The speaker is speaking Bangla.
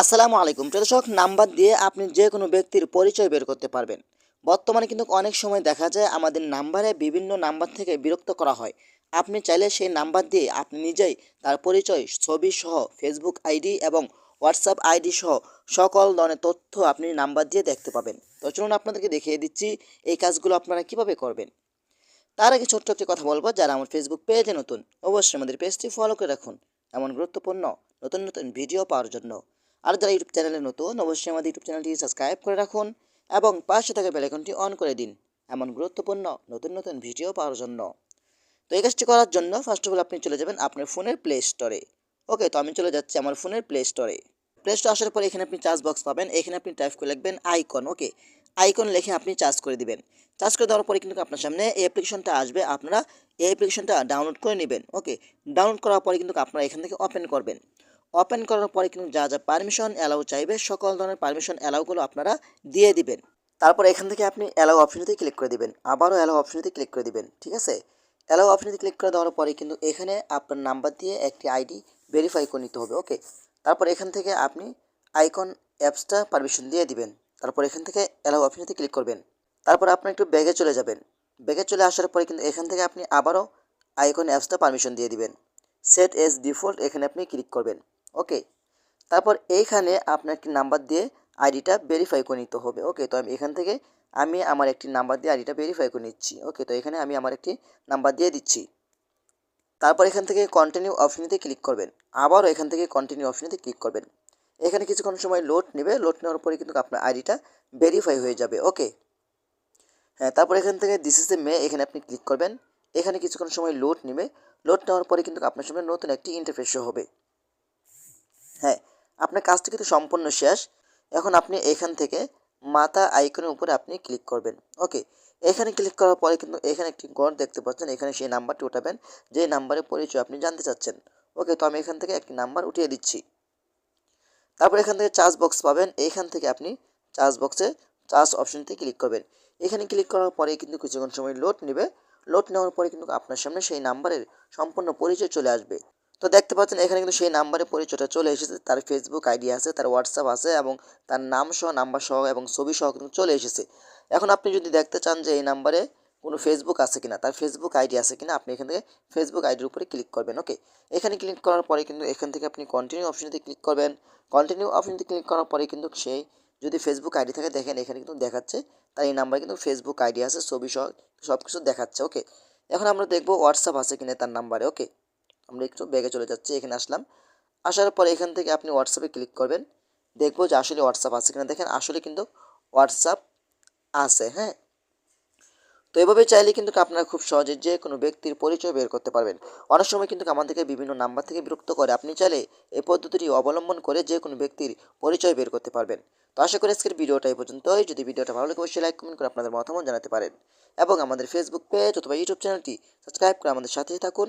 আসসালামু আলাইকুম। প্রিয় দর্শক নাম্বার দিয়ে আপনি যে কোনো ব্যক্তির পরিচয় বের করতে পারবেন। বর্তমানে কিন্তু অনেক সময় দেখা যায় আমাদের নাম্বারে বিভিন্ন নাম্বার থেকে বিরক্ত করা হয়। আপনি চাইলে সেই নাম্বার দিয়ে আপনি নিজেই তার পরিচয়, ছবি সহ ফেসবুক আইডি এবং হোয়াটসঅ্যাপ আইডি সহ সকল ধরনের তথ্য আপনি নাম্বার দিয়ে দেখতে পাবেন। তো চলুন আপনাদেরকে দেখিয়ে দিচ্ছি এই কাজগুলো আপনারা কীভাবে করবেন। তার আগে ছোট্ট একটি কথা বলব, যারা আমার ফেসবুক পেজে নতুন, অবশ্যই আমাদের পেজটি ফলো করে রাখুন। এমন গুরুত্বপূর্ণ, নতুন নতুন ভিডিও পাওয়ার জন্য। আর যারা ইউটিউব চ্যানেলে নতুন, অবশ্যই আমাদের ইউটিউব চ্যানেলটি সাবস্ক্রাইব করে রাখুন এবং পাশে থাকা বেলাইকনটি অন করে দিন এমন গুরুত্বপূর্ণ নতুন নতুন ভিডিও পাওয়ার জন্য। তো এই কাজটি করার জন্য ফার্স্ট অফ অল আপনি চলে যাবেন আপনার ফোনের প্লে স্টোরে ওকে তো আমি চলে যাচ্ছি আমার ফোনের প্লে স্টোরে প্লে স্টোর আসার পরে এখানে আপনি চার্জ বক্স পাবেন, এখানে আপনি টাইপ করে লিখবেন আইকন ওকে আইকন লিখে আপনি চার্জ করে দিবেন। চার্জ করে দেওয়ার পরে কিন্তু আপনার সামনে এই অ্যাপ্লিকেশনটা আসবে, আপনারা এই অ্যাপ্লিকেশনটা ডাউনলোড করে নেবেন ওকে ডাউনলোড করার পরে কিন্তু আপনারা এখান থেকে ওপেন করবেন। ওপেন করার পরে কিন্তু যা যা পারমিশন অ্যালাউ চাইবে, সকল ধরনের পারমিশন অ্যালাউগুলো আপনারা দিয়ে দিবেন। তারপর এখান থেকে আপনি অ্যালাউ অপশনটিতে ক্লিক করে দিবেন। আবারও অ্যালাউ অপশনটিতে ক্লিক করে দিবেন, ঠিক আছে? অ্যালাউ অপশনটিতে ক্লিক করে দেওয়ার পরে কিন্তু এখানে আপনার নাম্বার দিয়ে একটি আইডি ভেরিফাই করে নিতে হবে ওকে তারপর এখান থেকে আপনি আইকন অ্যাপসটা পারমিশন দিয়ে দিবেন। তারপর এখান থেকে অ্যালাউ অপশনটিতে ক্লিক করবেন। তারপর আপনি একটু ব্যাগে চলে যাবেন। ব্যাগে চলে আসার পরে কিন্তু এখান থেকে আপনি আবারও আইকন অ্যাপসটা পারমিশন দিয়ে দিবেন। সেট এস ডিফল্ট এখানে আপনি ক্লিক করবেন। ওকে? তারপর এইখানে আপনার একটি নাম্বার দিয়ে আইডিটা ভেরিফাই করে নিতে হবে, ওকে? তো আমি এখান থেকে আমি আমার একটি নাম্বার দিয়ে আইডিটা ভেরিফাই করে নিচ্ছি, ওকে? তো এখানে আমি আমার একটি নাম্বার দিয়ে দিচ্ছি। তারপর এখান থেকে কন্টিনিউ অপশনেতে ক্লিক করবেন, আবারও এখান থেকে কন্টিনিউ অপশনেতে ক্লিক করবেন। এখানে কিছুক্ষণ সময় লোড নেবে লোড নেওয়ার পরে কিন্তু আপনার আইডিটা ভেরিফাই হয়ে যাবে, ওকে? হ্যাঁ তারপর এখান থেকে দিস ইস এ মে এখানে আপনি ক্লিক করবেন। এখানে কিছুক্ষণ সময় লোড নেবে লোড নেওয়ার পরে কিন্তু আপনার সামনে নতুন একটি ইন্টারফেস হবে। আপনার কাজটি কিন্তু সম্পূর্ণ শেষ। এখন আপনি এখান থেকে মাথা আইকনের উপরে আপনি ক্লিক করবেন। ওকে এখানে ক্লিক করার পরে কিন্তু এখানে একটি গড় দেখতে পাচ্ছেন। এখানে সেই নাম্বারটি উঠাবেন, যে নাম্বারের পরিচয় আপনি জানতে চাচ্ছেন। ওকে তো আমি এখান থেকে একটি নাম্বার উঠিয়ে দিচ্ছি। তারপর এখান থেকে চার্জ বক্স পাবেন। এইখান থেকে আপনি চার্জ বক্সে চার্জ অপশনটি ক্লিক করবেন। এখানে ক্লিক করার পরে কিন্তু কিছুক্ষণ সময় লোড নেবে। লোড নেওয়ার পরে কিন্তু আপনার সামনে সেই নাম্বারের সম্পূর্ণ পরিচয় চলে আসবে। তো দেখতে পাচ্ছেন, এখানে কিন্তু সেই নাম্বারে পরিচয়টা চলে এসেছে। তার ফেসবুক আইডি আছে, তার হোয়াটসঅ্যাপ আছে এবং তার নাম সহ নাম্বার সহ এবং ছবি সহ কিন্তু চলে এসেছে। এখন আপনি যদি দেখতে চান যে এই নাম্বারে কোনো ফেসবুক আছে কিনা, তার ফেসবুক আইডি আছে কিনা, আপনি এখান থেকে ফেসবুক আইডির উপরে ক্লিক করবেন, ওকে? এখানে ক্লিক করার পরে কিন্তু এখান থেকে আপনি কন্টিনিউ অপশনতে ক্লিক করবেন। কন্টিনিউ অপশনতে ক্লিক করার পরে কিন্তু সেই যদি ফেসবুক আইডি থাকে, দেখেন এখানে কিন্তু দেখাচ্ছে, তার এই নাম্বারে কিন্তু ফেসবুক আইডি আছে ছবি সহ সব কিছু দেখাচ্ছে, ওকে? এখন আমরা দেখব হোয়াটসঅ্যাপ আছে কিনা তার নাম্বারে, ওকে? আমরা একটু ব্যাগে চলে যাচ্ছি, এখানে আসলাম। আসার পর এখান থেকে আপনি হোয়াটসঅ্যাপে ক্লিক করবেন। দেখব যে আসলে হোয়াটসঅ্যাপ আছে কিনা। দেখেন আসলে কিন্তু হোয়াটসঅ্যাপ আছে হ্যাঁ? তো এভাবে চাইলে কিন্তু আপনারা খুব সহজে যে কোনো ব্যক্তির পরিচয় বের করতে পারবেন। অনেক সময় কিন্তু আমাদেরকে বিভিন্ন নাম্বার থেকে বিরক্ত করে। আপনি চাইলে এই পদ্ধতিটি অবলম্বন করে যে কোনো ব্যক্তির পরিচয় বের করতে পারবেন। তো আশা করি আজকের ভিডিওটা এই পর্যন্তই। যদি ভিডিওটা ভালো লাগে, অবশ্যই লাইক কমেন্ট করে আপনাদের মতামত জানাতে পারেন। এবং আমাদের ফেসবুক পেজ অথবা ইউটিউব চ্যানেলটি সাবস্ক্রাইব করে আমাদের সাথেই থাকুন।